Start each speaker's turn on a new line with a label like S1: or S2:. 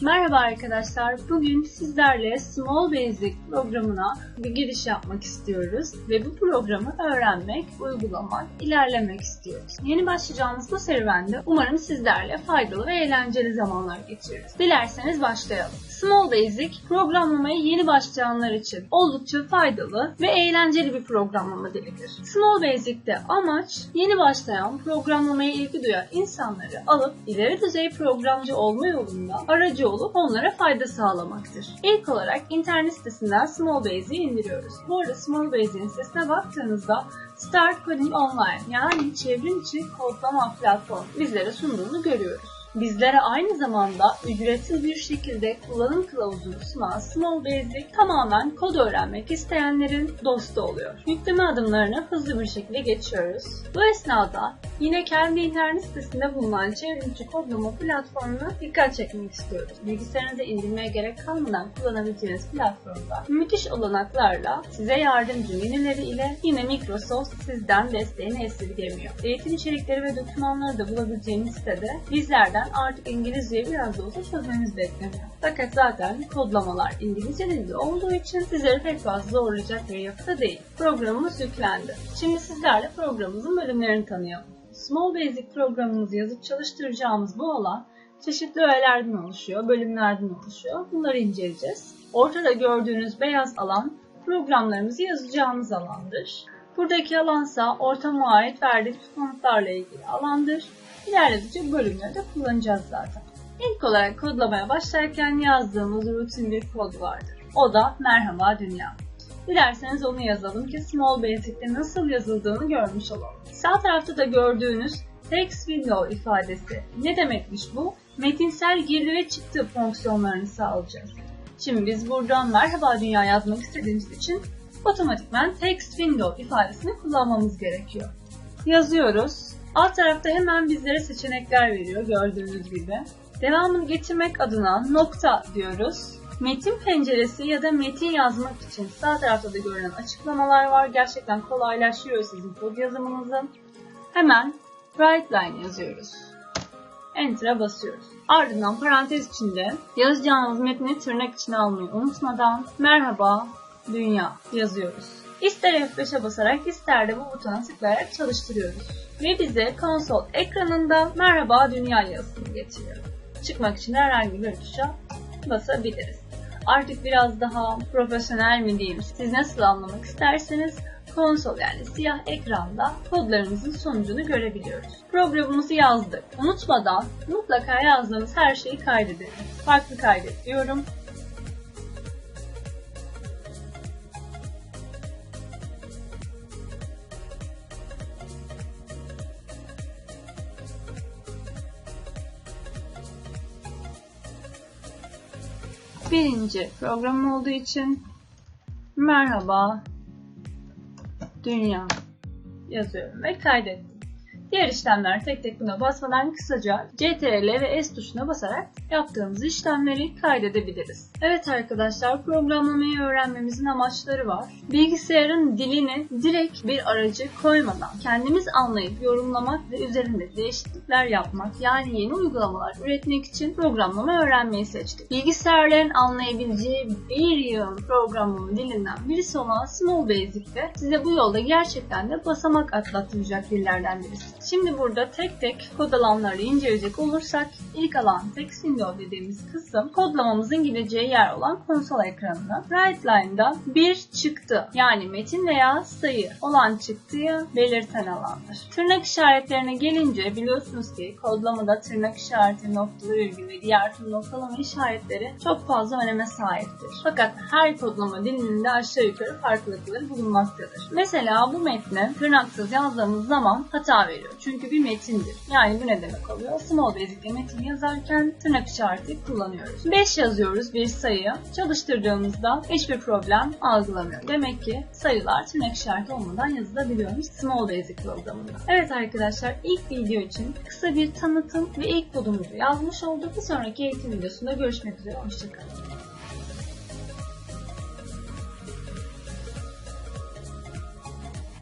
S1: Merhaba arkadaşlar. Bugün sizlerle Small Basic programına bir giriş yapmak istiyoruz ve bu programı öğrenmek, uygulamak, ilerlemek istiyoruz. Yeni başlayacağımız bu serüvende umarım sizlerle faydalı ve eğlenceli zamanlar geçiririz. Dilerseniz başlayalım. Small Basic programlamaya yeni başlayanlar için oldukça faydalı ve eğlenceli bir programlama dilidir. Small Basic'te amaç yeni başlayan programlamaya ilgi duyan insanları alıp ileri düzey programcı olma yolunda aracı olup onlara fayda sağlamaktır. İlk olarak internet sitesinden Small Basic'i indiriyoruz. Bu arada Small Basic'in sitesine baktığınızda Start Coding Online yani çevrim içi kodlama platformu bizlere sunduğunu görüyoruz. Bizlere aynı zamanda ücretsiz bir şekilde kullanım kılavuzunu sunan Small Basic tamamen kod öğrenmek isteyenlerin dostu oluyor. Yükleme adımlarını hızlı bir şekilde geçiyoruz. Bu esnada yine kendi internet sitesinde bulunan çevrimiçi kodlama platformuna dikkat çekmek istiyoruz. Bilgisayarınıza indirmeye gerek kalmadan kullanabileceğiniz platformda müthiş olanaklarla size yardımcı menüleri ile yine Microsoft sizden desteğini esirgemiyor. Eğitim içerikleri ve dokümanları da bulabileceğiniz sitede bizlerden artık İngilizceyi biraz da olsa çözmemiz bekleniyor. Fakat zaten kodlamalar İngilizce dilde olduğu için sizleri pek fazla zorlayacak bir yapıda değil. Programımız yüklendi. Şimdi sizlerle programımızın bölümlerini tanıyalım. Small Basic programımızı yazıp çalıştıracağımız bu alan çeşitli öğelerden oluşuyor, bölümlerden oluşuyor. Bunları inceleyeceğiz. Ortada gördüğünüz beyaz alan programlarımızı yazacağımız alandır. Buradaki alansa ortama ait verdiğimiz komutlarla ilgili alandır. İlerledikçe bölümleri de kullanacağız zaten. İlk olarak kodlamaya başlarken yazdığımız rutin bir kod vardır. O da merhaba dünya. Dilerseniz onu yazalım ki Small Basic'te nasıl yazıldığını görmüş olalım. Sağ tarafta da gördüğünüz text window ifadesi. Ne demekmiş bu? Metinsel girdi ve çıktı fonksiyonlarını sağlayacağız. Şimdi biz buradan merhaba dünya yazmak istediğimiz için otomatikman text window ifadesini kullanmamız gerekiyor. Yazıyoruz. Alt tarafta hemen bizlere seçenekler veriyor gördüğünüz gibi. Devamını getirmek adına nokta diyoruz. Metin penceresi ya da metin yazmak için sağ tarafta da görünen açıklamalar var. Gerçekten kolaylaştırıyor sizin kod yazımınızı. Hemen write line yazıyoruz. Enter'a basıyoruz. Ardından parantez içinde yazacağınız metni tırnak içine almayı unutmadan merhaba dünya yazıyoruz. İster F5'e basarak ister de bu butona tıklayarak çalıştırıyoruz. Ve bize konsol ekranında merhaba dünya yazısını getiriyor. Çıkmak için herhangi bir tuşa basabiliriz. Artık biraz daha profesyonel mi diyeyim siz nasıl anlamak isterseniz konsol yani siyah ekranda kodlarımızın sonucunu görebiliyoruz. Programımızı yazdık. Unutmadan mutlaka yazdığınız her şeyi kaydedelim. Farklı kaydet diyorum. Birinci program olduğu için merhaba dünya yazıyorum ve kaydettim. Diğer işlemler tek tek buna basmadan kısaca CTRL ve S tuşuna basarak yaptığımız işlemleri kaydedebiliriz. Evet arkadaşlar programlamayı öğrenmemizin amaçları var. Bilgisayarın dilini direkt bir aracı koymadan kendimiz anlayıp yorumlamak ve üzerinde değişiklikler yapmak yani yeni uygulamalar üretmek için programlama öğrenmeyi seçtik. Bilgisayarların anlayabileceği bir yığın programlama dilinden birisi olan Small Basic'te size bu yolda gerçekten de basamak atlattıracak dillerden birisi. Şimdi burada tek tek kod alanları inceleyecek olursak ilk alan text window dediğimiz kısım kodlamamızın gideceği yer olan konsol ekranında. Right line'da bir çıktı yani metin veya sayı olan çıktıyı belirten alandır. Tırnak işaretlerine gelince biliyorsunuz ki kodlamada tırnak işareti, noktalı virgül ve diğer tüm noktalama işaretleri çok fazla öneme sahiptir. Fakat her kodlama dilinin de aşağı yukarı farklılıkları bulunmaktadır. Mesela bu metni tırnaksız yazdığımız zaman hata veriyor. Çünkü bir metindir. Yani bu ne demek oluyor? Small Basic'te metin yazarken tırnak işareti kullanıyoruz. 5 yazıyoruz bir sayı. Çalıştırdığımızda hiçbir problem algılamıyor. Demek ki sayılar tırnak işareti olmadan yazılabiliyormuş Small Basic programında. Evet arkadaşlar ilk video için kısa bir tanıtım ve ilk kodumuzu yazmış olduk. Bir sonraki eğitim videosunda görüşmek üzere. Hoşçakalın.